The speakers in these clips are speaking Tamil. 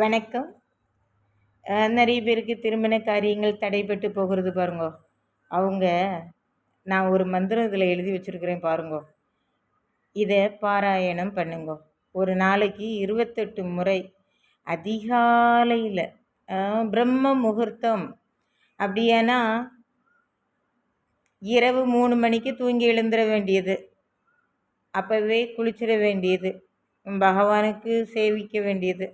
வணக்கம். நிறைய பேருக்கு திருமண காரியங்கள் தடைப்பட்டு போகிறது பாருங்க. அவங்க நான் ஒரு மந்திரம் இதில் எழுதி வச்சுருக்கிறேன் பாருங்க. இதை பாராயணம் பண்ணுங்க. ஒரு நாளைக்கு இருபத்தெட்டு முறை அதிகாலையில் பிரம்ம முகூர்த்தம். அப்படியானா இரவு மூணு மணிக்கு தூங்கி எழுந்துட வேண்டியது. அப்போவே குளிச்சிட வேண்டியது. பகவானுக்கு சேவிக்க வேண்டியது.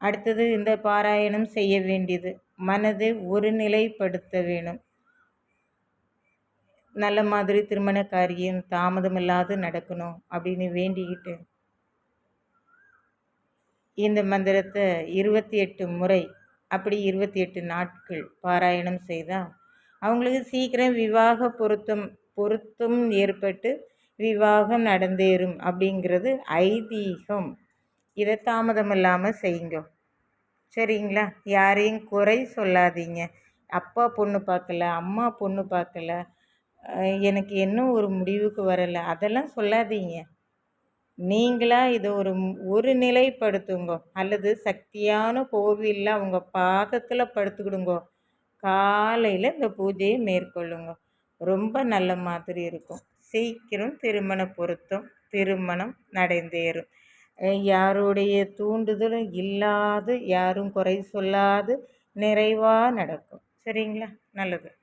அடுத்தது இந்த பாராயணம் செய்ய வேண்டியது. மனதை ஒருநிலைப்படுத்த வேணும். நல்ல மாதிரி திருமண காரியம் தாமதமில்லாது நடக்கணும் அப்படின்னு வேண்டிக்கிட்டு இந்த மந்திரத்தை இருபத்தி எட்டு முறை அப்படி இருபத்தி எட்டு நாட்கள் பாராயணம் செய்தால் அவங்களுக்கு சீக்கிரம் விவாக பொருத்தம் பொருத்தம் ஏற்பட்டு விவாகம் நடந்தேறும் அப்படிங்கிறது ஐதீகம். இதை தாமதம் இல்லாமல் செய்யுங்க. சரிங்களா? யாரையும் குறை சொல்லாதீங்க. அப்பா பொண்ணு பார்க்கல அம்மா பொண்ணு பார்க்கல எனக்கு இன்னும் ஒரு முடிவுக்கு வரலை அதெல்லாம் சொல்லாதீங்க. நீங்களாக இதை ஒரு ஒரு நிலைப்படுத்துங்க. அல்லது சக்தியான கோவிலில் அவங்க பாதத்தில் படுத்துக்கிடுங்க. காலையில் இந்த பூஜையை மேற்கொள்ளுங்க. ரொம்ப நல்ல மாதிரி இருக்கும். சீக்கிரம் திருமண பொருத்தம் திருமணம் நடைந்தேறும். யாருடைய தூண்டுதலும் இல்லாது யாரும் குறை சொல்லாது நிறைவாக நடக்கும். சரிங்களா? நல்லது.